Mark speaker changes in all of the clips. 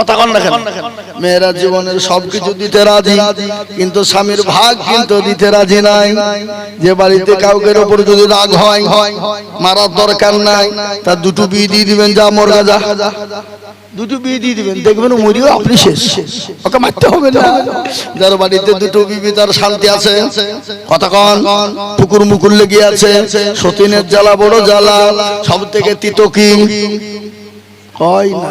Speaker 1: কথা কন না কেন? মেয়েরা জীবনের সবকিছু দিতে রাজি কিন্তু স্বামীর ভাগ কিন্তু দিতে রাজি নাই। যে বাড়িতে কাউকের ওপর যদি রাগ হয় মারার দরকার নাই তার দুটো বিয়ে দিয়ে দিবেন যা মর যা দুটো বিয়ে দিয়ে দিবেন দেখবেন মরিও আপনি শেষ। ওকে মারতে হবে না। যার বাড়িতে দুটো বিবি তার শান্তি আছে। কথা কন পুকুর মুকুর লেগে আছে। সতীনের জ্বালা বড় জ্বালা। সব থেকে তিতো হয় না।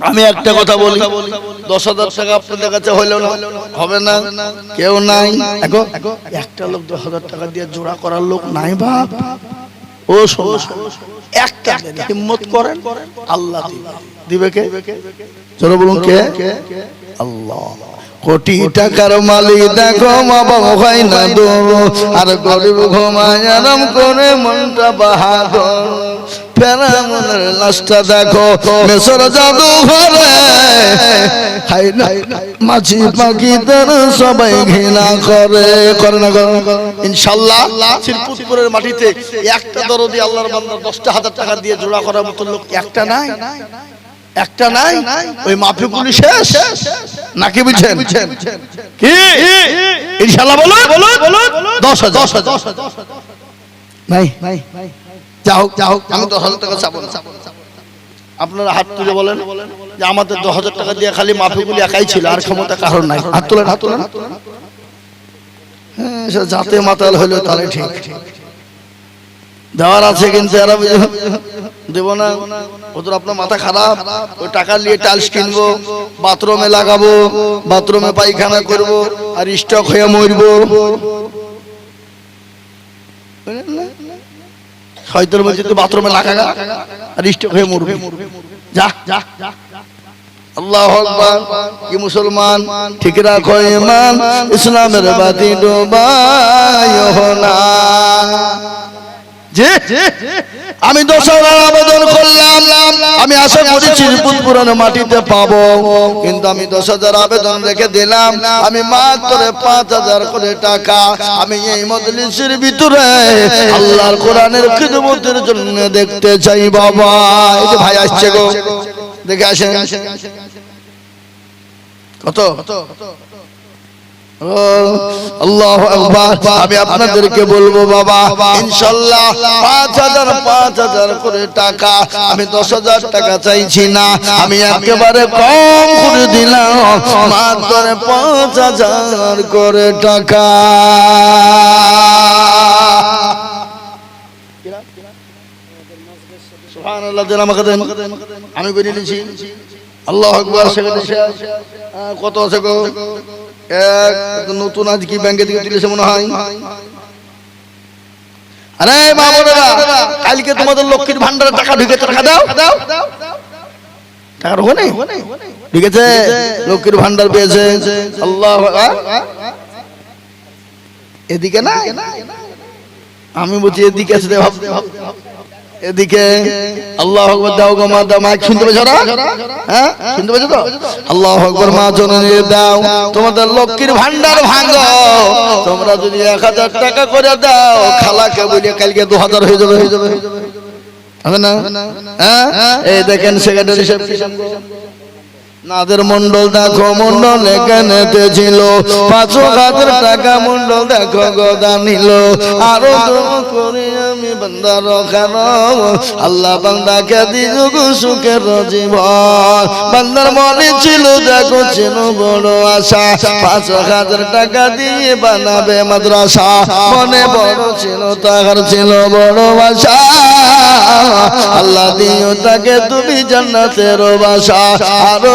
Speaker 1: আমি একটা কথা বলি দশ হাজার টাকা আপনাদের কাছে হইল না? হবে না? কেউ নাই? এখন একটা লোক দশ হাজার টাকা দিয়ে জোড়া করার লোক নাই বাপ। ও একটা হিম্মত করেন আল্লাহ দিবে। দিবে। কে? চলো বলুন কে? আল্লাহ। কোটি টাকার মালিক দেখো মা বাবা হয় না দূর আর গরিব ঘুমায় আরাম করে মনটা বাহাদুর। ফেরামনের লাশটা দেখো। মেসর জাদু ঘরে। হাই না মাছি পাখি তার সবাই ঘৃণা করে। করে না করে না? ইনশাল্লাহ শিরপুরপুরের মাটিতে একটা দরদি আল্লাহর বান্দার দশটা হাজার টাকা দিয়ে জোড়া করার মতো লোক একটা নাই। একটা নাই। ওই মাফিকুলি শেষ। নাকি বুঝছেন? কি? ইনশাল্লাহ বলুন। দশ হাজার। দশ হাজার। নাই। আপনারা হাত তুলে বলেন যে আমাদের দশ হাজার টাকা দিয়ে খালি একাই ছিল, আর ক্ষমতা কারণ নাই। হাত তোলেন হাত তোলেন। হ্যাঁ যাতে মাতাল হইল তাহলে ঠিক। দেওয়ার আছে কিন্তু এরা দেব না। ওদের আপনার মাথা খারাপ। ওই টাকা নিয়ে টাইলস কিনবো, বাথরুমে লাগাবো, বাথরুমে পায়খানা করব, আর স্টক হয়ে মরবো। হয়তোর বলছে তুই বাথরুমে লাগা আর স্টক হয়ে মরবে। যা যা আল্লাহ আকবার। কি মুসলমান? ঠিক রাখো ইমান ইসলামের বাতি ডোবায় না। যে আমি হাজার আবেদন করলাম। আমি আশা করি চিরপুর পুরানো মাটিতে পাবো। কিন্তু আমি দশ হাজার আবেদন রেখে দিলাম। আমি মাত্র পাঁচ হাজার করে টাকা আমি এই মজলিসের ভিতরে আল্লাহর কোরআনের খিদমতের জন্য দেখতে চাই বাবা। এই যে ভাই আসছে গো। দেখে আসেন। কত? ও, আল্লাহু আকবার। আমি আপনাদেরকে বলব বাবা ইনশাল্লাহ পাঁচ হাজার পাঁচ হাজার করে টাকা। আমি দশ হাজার টাকা চাইছি না। আমি একেবারে কম করে দিলাম। মাত্র পাঁচ হাজার করে টাকা। সুবহানাল্লাহ আমাকে দেন। আমি বেরিয়ে নিয়েছি। আল্লাহ আকবার, সেখানে কত আছে গো? এক, নতুন আজ কি ব্যাংকে থেকে তুলেছে মনে হয়? আরে বাবুরা, কালকে তোমাদের লক্ষ্মীর ভান্ডারে টাকা ঢুকেছে, টাকা দাও। টাকা ঢোকে নেই ঢুকেছে, লক্ষ্মীর ভান্ডার পেয়েছে। আল্লাহ এদিকে না আমি বলছি, এদিকে আছে রে ভাব- এদিকে আল্লাহ আকবর, দাও গো মা, দাও মাইক শুনতে পাচ্ছ না হ্যাঁ? শুনতে পাচ্ছ তো? আল্লাহ আকবর, মা জননী, দাও। তোমাদের লক্ষ্মীর ভান্ডার ভাঙো। তোমরা যদি এক হাজার টাকা করে দাও, খালাকে বলে কালকে দু হাজার হয়ে যাবে। হয়ে যাবে হবে না? হ্যাঁ? এই দেখেন সেক্রেটারি সাহেব নাদের মন্ডল দেখো মন্ডল এখানেতে ছিল পাঁচ হাজার টাকা মন্ডল দেখো গদা নিল আরও করি আমি বান্দার খান আল্লাহ বান্দাকে দিল সুখের জীবন। বান্দার মনে ছিল, দেখো ছিল বড় আশা। পাঁচ হাজার টাকা দিয়ে বানাবে মাদ্রাসা। মনে বড় ছিল, তাহার ছিল বড় আশা। আল্লাহ দিও তাকে তুমি জান্নাতের বাসা। আরও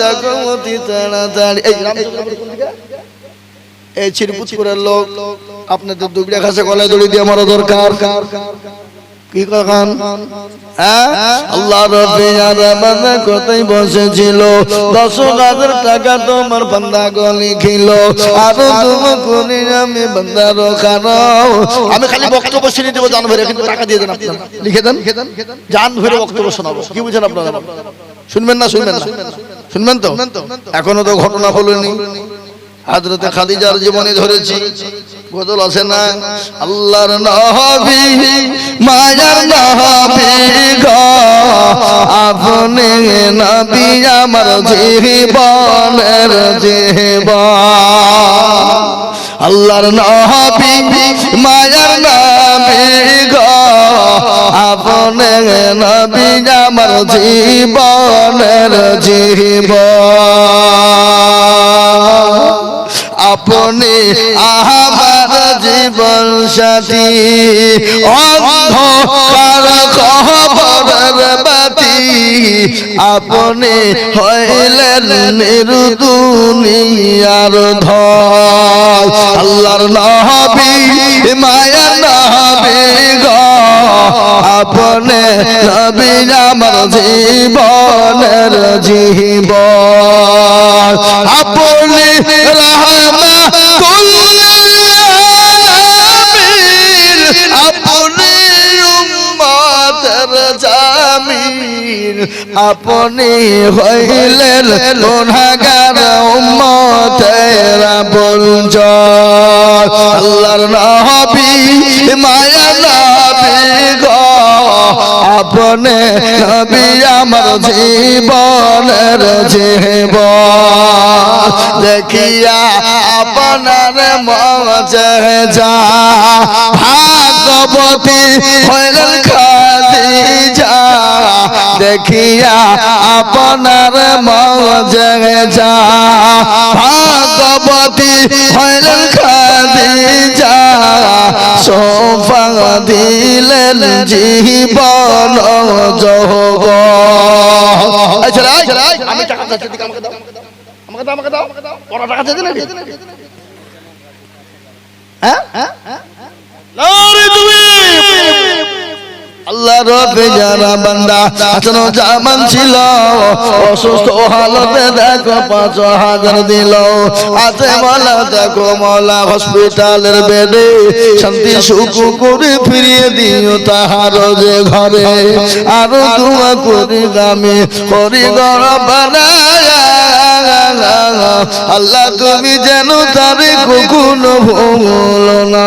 Speaker 1: দেখো অতি তাড়াতাড়ি। এই? এই লোক। আপনাদের গলায় দড়ি দিয়ে মারা দরকার। করি আমি খালি বক্তব্য শুনে দেবো, জান ভরে, কিন্তু টাকা দিয়ে দেন লিখে দেন। জান ভরে বক্তব্য শোনাবো। কি বুঝেন আপনারা? শুনবেন না শুনবেন না। শুনবেন তো? এখনও তো ঘটনা হলোনি হাজরতে খাদিজার জীবনে ধরেছি। বদল আছে না? আল্লাহর নবী মায়ার নবী গো। আপনি নবী আমার জীবনের জীবন। আল্লাহর নবী মায়ার নবী গো। আপনি নবী আমার জীবনের জীবন। আপনি আমার জীবন সাথী। অন্ধকার খবরের বাতি। আপনি হইলেন নিরুদুনিয়ার ধর আল্লাহর নবী মায়া আপনি নবী আমার জীবনের জীবন। আপনি আপনি উম্মতের জামিন। আপনি হইলেন গুনাহগার উম্মতের আল্লাহর নবী, মায়া নবী আপনি নবী আমার জীবনের জীবন দেখিয়া আপনার মজে যা। ভাগবতী হইলেন দেখিয়া আপনার মজে যা। ভাগবতী হইলেন খাদিজা। সোফা দিলেন জীবন যোগ। আমি টাকা চাচ্ছি আমাকে দাও। আমাকে দাও আমাকে দাও। টাকা চাইছে নাকি হ্যাঁ হ্যাঁ? তুমি আল্লাহ রবে যারা বান্দা আচরণ জামান ছিল অসুস্থ হালতে দেখো পাঁচ হাজার দিল। আছে মলা দেখো মলা হসপিটালের বেডে, শান্তি সুখ করে ফিরিয়ে দিও তাহার যে ঘরে। আরও দুয়া করি দামে করি আল্লাহ তুমি যেন তারে কখনো ভুল না।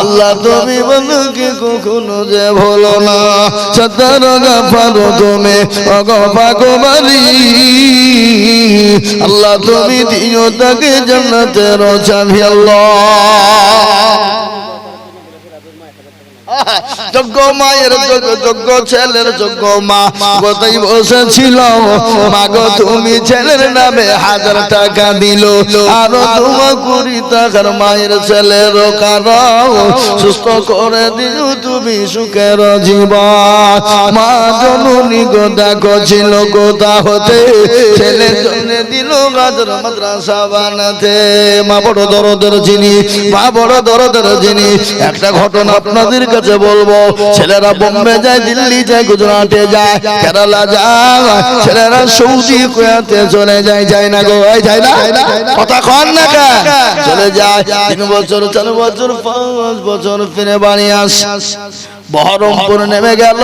Speaker 1: আল্লাহ তুমি বন্ধুকে কখনো যে ভুলো না। সতর গাফারো তুমি অগপা আল্লাহ তুমি দিও তাকে জান্নাতের চাবি আল্লাহ। যোগ্য মায়ের যোগ্য ছেলের যোগ্য মা। কোথায় বসেছিল। মা গো তুমি ছেলের নামে হাজার টাকা দিল। আরও মায়ের ছেলের সুস্থ করে তুমি সুখের জীবন। মা জননী গো, দেখো ছিল কোথা হতে। দিল গাজর মাদ্রাসা বানাতে। মা বড় দরদের জিনিস মা বড় দরদের জিনিস একটা ঘটনা আপনাদের কাছে বলব, ছেলেরা বোম্বে যায়, দিল্লি যায়, গুজরাটে যায়, কেরালা যায়, ছেলেরা সৌদি কোয়াতে চলে যায় যায় না গো যায় না, কথা কন না কা? চলে যায়, তিন বছর, চার বছর, পাঁচ বছর ফিরে বাড়ি আস। বহরমপুর নেমে গেল।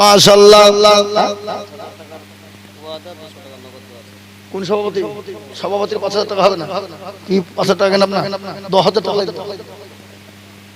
Speaker 1: মাশাল্লাহ। কোন সভাপতি? সভাপতির পাঁচ হাজার টাকা হবে না? কি পাঁচ হাজার টাকা দশ হাজার টাকা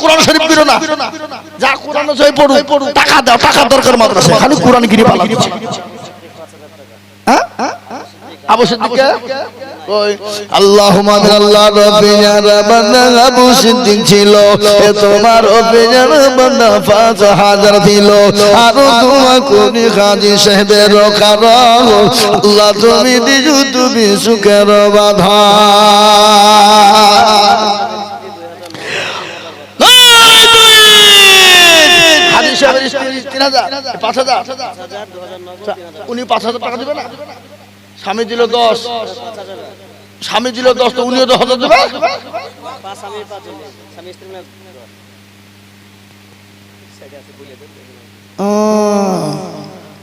Speaker 1: কোরআন শরীফ পড়ো না। যা কোরআন শরীফ পড়ো টাকা দাও, টাকা দরকার মাদ্রাসা খালি কোরআন গিরি পালা হ্যাঁ? আবু সিদ্দিক? ওই আল্লাহুম্মা আল্লাহ আবু সিদ্দিক ছিল। এ তোমার পাঁচ হাজার দিল। আর সাহেবের আল্লাহ তুমি দিজু তুমি সুখের বাধা। হাজী স্ত্রী তিন হাজার পাঁচ হাজার। উনি পাঁচ হাজার টাকা দিবে না? স্বামী দিল দশ। স্বামী দিল দশ তো উনিও দশ হাজার দেবে?
Speaker 2: স্বামী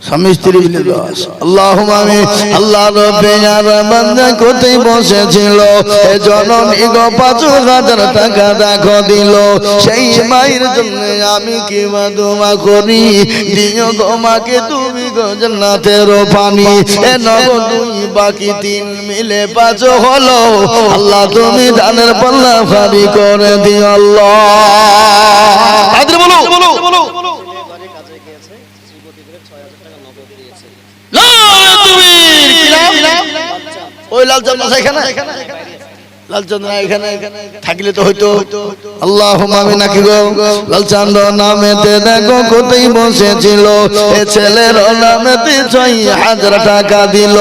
Speaker 1: স্বামী স্ত্রী মিলে দশ আল্লাহ আমি আল্লাহ রবে বান্দা কোথায় বসেছিল? এ জননী গো পাঁচ হাজার টাকা দেখো দিল। সেই মায়ের জন্য আমি কি দোয়া করি? দিও গো মাকে তুমি গো জান্নাতের পানি। এ নব দুই বাকি তিন মিলে পাঁচ হলো। আল্লাহ তুমি দানের পাল্লা ফারি করে দিও আল্লাহ। বলো
Speaker 2: ঘরে কাজে গিয়েছে শ্রীমতী করে ছয় হাজার টাকা নগদ দিয়েছে
Speaker 1: ওই লালচন্দ আছে এখানে? লালচন্দ্র এখানে। থাকলে তো হয়তো আল্লাহ আমি নাকি গো? এ ছেলের নামেতে ছয় হাজার টাকা দিল।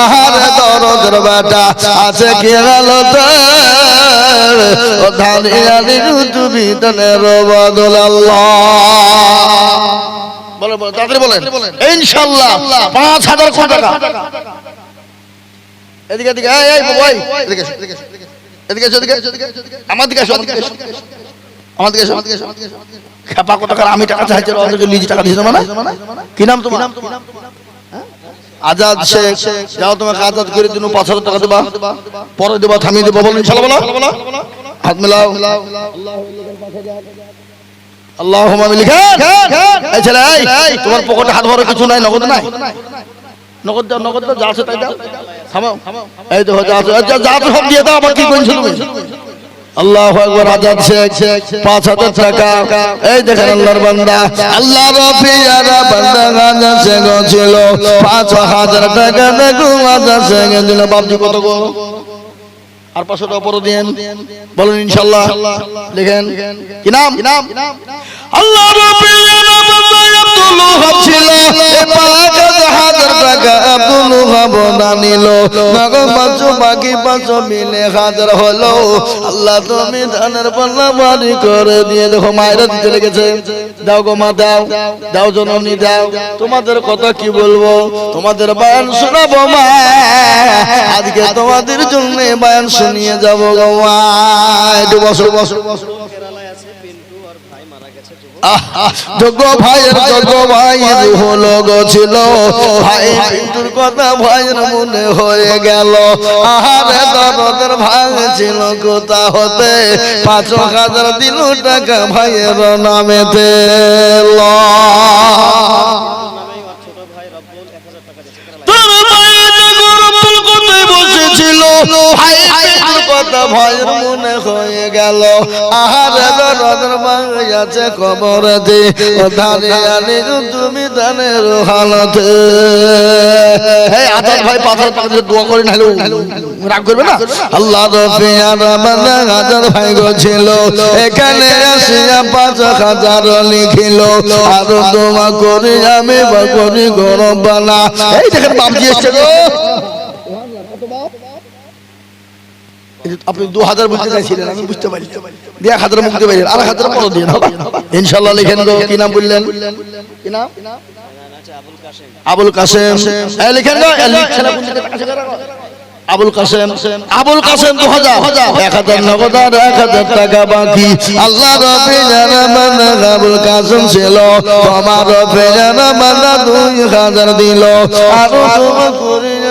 Speaker 1: আহার দরদের বাটা আছে কে গেল আনি তুমি তনের বদল বলে বলে তাড়াতাড়ি বলেন। ইনশাআল্লাহ পাঁচ হাজার কোটি টাকা। এদিকে এদিকে এই এই বই এদিকে এসো, এদিকে এসো, এদিকে এসো, এদিকে এসো, এদিকে এসো, আমার দিকে এসো আমার দিকে এসো। আমার দিকে এসো আমার দিকে এসো খেপা কত টাকা আমি টাকা চাইছি লিজ টাকা দিয়েছ মানে? কি নাম তোমার? হ্যাঁ? আজাদ শেখ যাও তোমাকে আজাদ করে দিন পাঁচ হাজার টাকা দেবা। পরে দেবা থামিয়ে দেবো বলো। ইনশাল্লাহ বলো। হাত মেলাও। আল্লাহ লিখেন। এই ছেলে তোমার পকেটে হাত ভরা কিছু নাই নগদ নাই? নগদ দাও নগদ দাও যা আছে তাই দাও। থামাও। এই তো যা আছে যা আছে সব দিয়ে দাও আবার কি করছ তুমি? আল্লাহ একবার আজাদ শেখ পাঁচ হাজার টাকা। এই দেখেন আল্লাহর বান্দা। আল্লাহ রফিয়ারা বান্দা আজাদ শেখ ছিল। পাঁচ হাজার টাকা দেখো আজাদ শেখ। দিল বাপজি কত গো? আর পাঁচশো টাকা দেন দিন বলুন ইনশাল্লাহ। লিখেন। কি নাম? আল্লাহ দাও দাও। দাও তোমাদের কথা কি বলব? তোমাদের বায়ান শোনাবো মা। আজকে তোমাদের জন্য বায়ান শুনিয়ে যাব গো মা। বসো বসো বসো
Speaker 2: কেরালায় আছে পিন্টু আর ভাই মারা গেছে যুবক
Speaker 1: যোগ্য ভাইয়ের যোগ্য ভাই হলো ছিল। ভাই পিন্টুর কথা ভাইয়ের মনে হয়ে গেল। আহারে দরদের ভাই ছিল কোথা হতে? পাঁচ হাজার দিল টাকা ভাইয়ের নামেতে ল।
Speaker 2: নামে ছোট ভাই রব্বুল এক হাজার টাকা দিয়েছে কেরালায়
Speaker 1: তোর মায়ের গরুল কোথায় বসেছিল? ভাই কথা ভয়ের মনে হয়ে গেল। আহারে রদর আছে কবরতে ও ধানে আনে তুমি ধানের হালতে আদর ভাই পাথর পাথর দোয়া করে, নাহলে রাগ করবে না? আল্লাহ রফি বান্দা হাজার ভাই গো এখানে আসিয়া পাঁচ হাজার লিখিল, আর দোয়া করি আমি, বা করি গরম বানা। এই দেখেন বাপ দিয়ে গো? আপনি দু হাজার বলতে চাইছিলেন আমি বুঝতে পারি দিয়ে এক হাজার মুক্তি পাইলেন আর এক হাজার পরে দিয়ে হবে ইনশাল্লাহ লিখেন গো কি নাম বললেন? কি নাম?
Speaker 2: আবুল
Speaker 1: কাসেম লিখেন গো। আবুল কাসেম আবুল কাসেম দু হাজার। এক হাজার নগদ আর এক হাজার টাকা বাকি। আল্লাহ মানা আবুল কাসেম ছিল। তোমার মানা দুই হাজার দিল। আর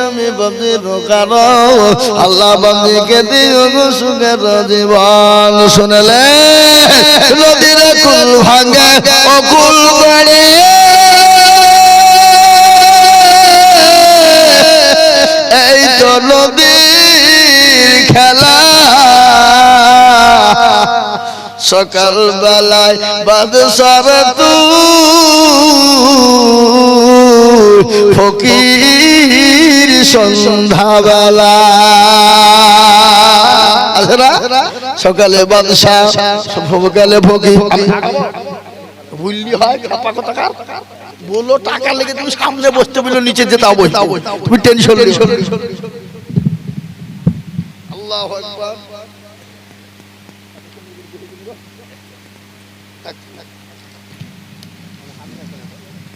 Speaker 1: আমি বাবজি রোকার আল্লাহ বাবজিকে দিও গো সুখের জীবন শুনলে নদীর কুল ভাঙে কুল গড়ে। এই তো নদীর খেলা। সকাল বেলায় বাদশার তু ফকির সকালে বাদশাহ সকালে ফকির ভুললি হয় টাকা লেগে তুমি সামনে বসতে বলল, নিচে যেতে তুমি টেনশন আল্লাহ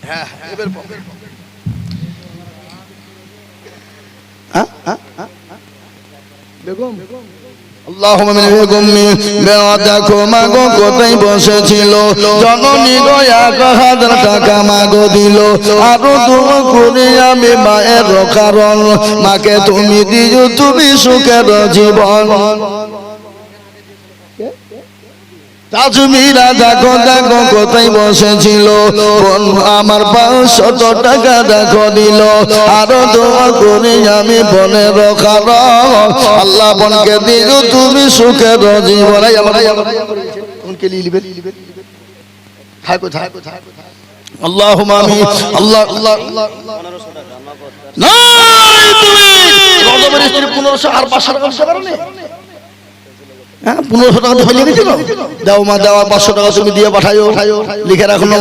Speaker 1: হ্যাঁ এবার বেগম। দেখো মাগো কোথায় বসেছিল? জননী এক হাজার টাকা মাগো দিল। দোয়া করি তুমি দিও তুমি সুখের জীবন। তাজমিরা দেখো দেখো কোথায় বসেছিল। বোন, আমার পাঁচশত টাকা দেখো দিল। আরও দোয়া করি আমি বনের কারণ আল্লাহ বনকে দিল তুমি সুখের জীবন আমার কোনকে লিবে থাকো থাকো থাকো আল্লাহ আমি আল্লাহ আল্লাহ।
Speaker 2: পনেরোশো আর
Speaker 1: পাঁচশো টাকা পারো না হ্যাঁ পনেরোশো টাকা দিয়ে হয়ে দাও মা দেওয়া পাঁচশো টাকা তুমি দিয়ে পাঠাইও। লিখে রাখল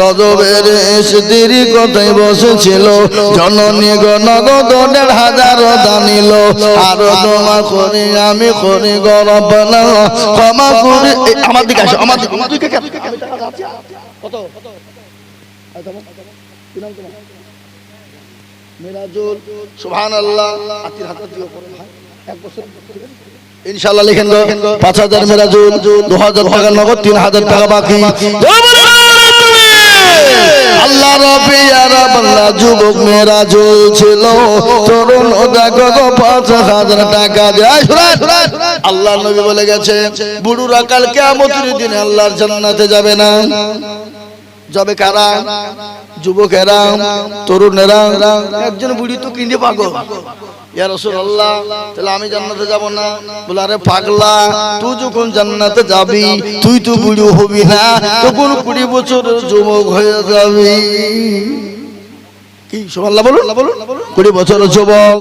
Speaker 1: রজবের স্ত্রী কোথায় বসেছিল? জননী গো নগদ দেড় হাজার দানিল। দিও এক বছর। ইনশাআল্লাহ লিখেন পাঁচ হাজার মিরাজুল, দু হাজার টাকা নগদ, তিন হাজার টাকা বাকি। আল্লাহ রবি আর বাংলা যুবক মেরাজুল ছিল, তরুণ দেখো পাঁচ হাজার টাকা দেয়। আল্লাহ নবী বলে গেছে, বুড়ুরা কাল কেমতের দিনে আল্লাহর জান্নাতে যাবে না। যাবে কারা? যুবকেরা, তরুণেরা, একজন বুড়ি তো কিনে পাগল। তাহলে আমি না? বলে, আরে তুই যখন যাবি, তুই তো বুড়ি তখন কুড়ি বছর যুবক হয়ে যাবি। কি, সুবহানাল্লাহ বলুন? কুড়ি বছরের যুবক।